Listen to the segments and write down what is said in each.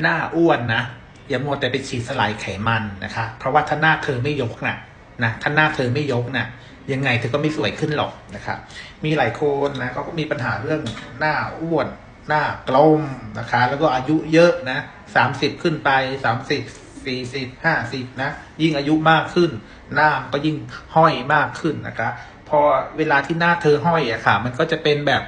หน้าอ้วนนะอย่ามัวแต่ไปฉีดสลายไขมันนะคะ เพราะว่าถ้าหน้าเธอไม่ยกนะนะถ้าหน้าเธอไม่ยกนะยังไงเธอก็ไม่สวยขึ้นหรอกนะครับ มีหลายคนนะเขาก็มีปัญหาเรื่องหน้าอ้วน หน้ากลมนะคะ แล้วก็อายุเยอะนะสามสิบขึ้นไปสามสิบสี่สิบห้าสิบนะ ยิ่งอายุมากขึ้น หน้าก็ยิ่งห้อยมากขึ้นนะคะ พอเวลาที่หน้าเธอห้อยอะค่ะ มันก็จะเป็นแบบ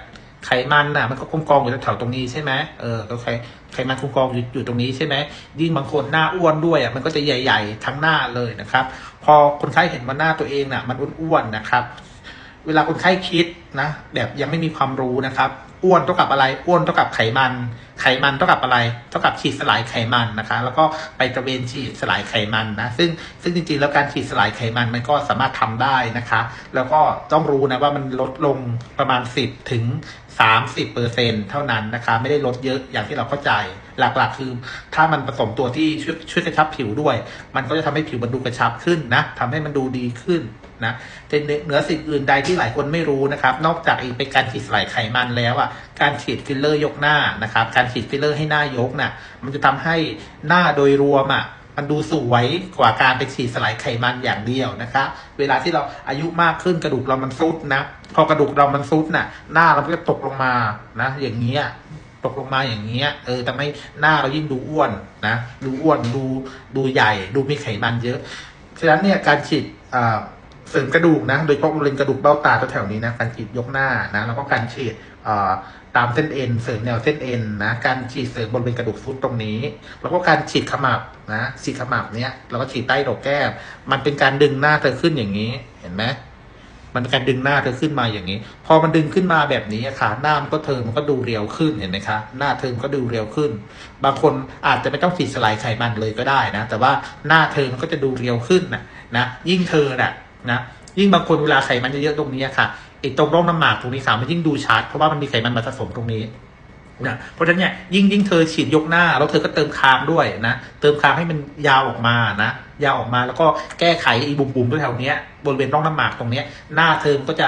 ไขมันน่ะมันก็กองกองอยู่แถวตรงนี้ใช่ไหมเออก็ไขไขมันกองกองอยู่อยู่ตรงนี้ใช่ไหมยิ่งบางคนหน้าอ้วนด้วยอะมันก็จะใหญ่ ๆ ทั้งหน้าเลยนะครับ พอคนไข้เห็นว่าหน้าตัวเองน่ะ มันอ้วนๆนะครับ เวลาคนไข้คิด นะแบบยังไม่มีความรู้นะครับ อ้วนเท่ากับอะไร อ้วนเท่ากับไขมัน ไขมันเท่ากับอะไร เท่ากับฉีดสลายไขมันนะคะ แล้วก็ไปตระเวนฉีดสลายไขมันนะ ซึ่งซึ่งจริงๆ แล้วการฉีดสลายไขมันมันก็สามารถทำได้นะคะ แล้วก็ต้องรู้นะว่ามันลดลงประมาณ 10ถึง30เปอร์เซ็นเท่านั้นนะคะ ไม่ได้ลดเยอะอย่างที่เราเข้าใจ หลักๆ คือ ถ้ามันผสมตัวที่ช่วยช่วยกระชับผิวด้วย มันก็จะทำให้ผิวมันดูกระชับขึ้นนะทำให้มันดูดีขึ้นนะแต่เหนือสิ่งอื่นใดที่หลายคนไม่รู้นะครับนอกจากอีกเป็นการฉีดสลายไขมันแล้วอะการฉีดฟิลเลอร์ยกหน้านะครับ การฉีดฟิลเลอร์ให้หน้ายกน่ะ มันจะทำให้หน้าโดยรวมอะมันดูสวยกว่าการไปฉีดสลายไขมันอย่างเดียวนะคะเวลาที่เราอายุมากขึ้นกระดูกเรามันซุดนะพอกระดูกเรามันซุดน่ะ หน้าเราก็จะตกลงมานะ อย่างเงี้ยตกลงมาอย่างเงี้ยเออทำให้หน้าเรายิ่งดูอ้วนนะดูอ้วนดูดูใหญ่ ดูมีไขมันเยอะ ฉะนั้นเนี่ยการฉีดอ่า เสริมกระดูกนะ โดยเฉพาะบริเวณกระดูกเบ้าตาแถวๆนี้นะการฉีดยกหน้านะแล้วก็การฉีดตามเส้นเอ็นเสริมแนวเส้นเอ็นนะการฉีดเสริมบริเวณกระดูกฟุตตรงนี้ แล้วก็การฉีดขมับนะฉีดขมับเนี้ยแล้วก็ฉีดใต้โหนกแก้มมันเป็นการดึงหน้าเธอขึ้นอย่างนี้เห็นไหมมันเป็นการดึงหน้าเธอขึ้นมาอย่างนี้ พอมันดึงขึ้นมาแบบนี้อะค่ะหน้ามันก็เธอมันก็ดูเรียวขึ้นเห็นไหมคะหน้าเธอมันก็ดูเรียวขึ้น บางคนอาจจะไม่ต้องฉีดสลายไขมันเลยก็ได้นะ แต่ว่าหน้าเธอมันก็จะดูเรียวขึ้นนะนะยิ่งเธอน่ะ นะยิ่งบางคนเวลาไขมันเยอะๆตรงนี้ค่ะไอ้ตรงร่องน้ำหมากตรงนี้ค่ะมันยิ่งดูชัดเพราะว่ามันมีไขมันมาผสมตรงนี้นะเพราะฉะนั้นเนี่ยยิ่งยิ่งเธอฉีดยกหน้า แล้วเธอก็เติมคางด้วยนะเติมคางให้มันยาวออกมานะยาวออกมาแล้วก็แก้ไขอีบุ๋มๆแถวเนี้ยบริเวณร่องน้ำหมากตรงเนี้ยหน้าเธอมันก็จะ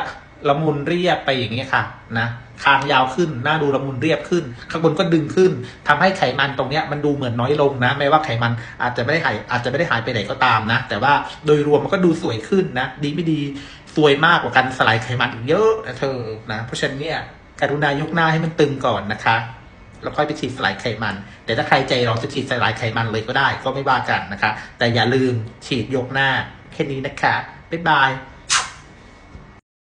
ละมุนเรียบไปอย่างเงี้ค่ะนะคางยาวขึ้นหน้าดูละมุนเรียบขึ้น ข้างบนก็ดึงขึ้นทำให้ไขมันตรงเนี้ยมันดูเหมือนน้อยลงนะแม้ว่าไขมันอาจจะไม่ได้หายอาจจะไม่ได้หายไปไหนก็ตามนะ แต่ว่าโดยรวมมันก็ดูสวยขึ้นนะ ดีไม่ดีสวยมากกว่าการสลายไขมันอีกเยอะนะเธอนะเพราะฉะนั้นเนี่ยกรุณายกหน้าให้มันตึงก่อนนะคะแล้วค่อยไปฉีดสลายไขมัน แต่ถ้าใครใจร้อนจะฉีดสลายไขมันเลยก็ได้ ก็ไม่ว่ากันนะคะ แต่อย่าลืมฉีดยกหน้าแค่นี้นะคะบ๊ายบาย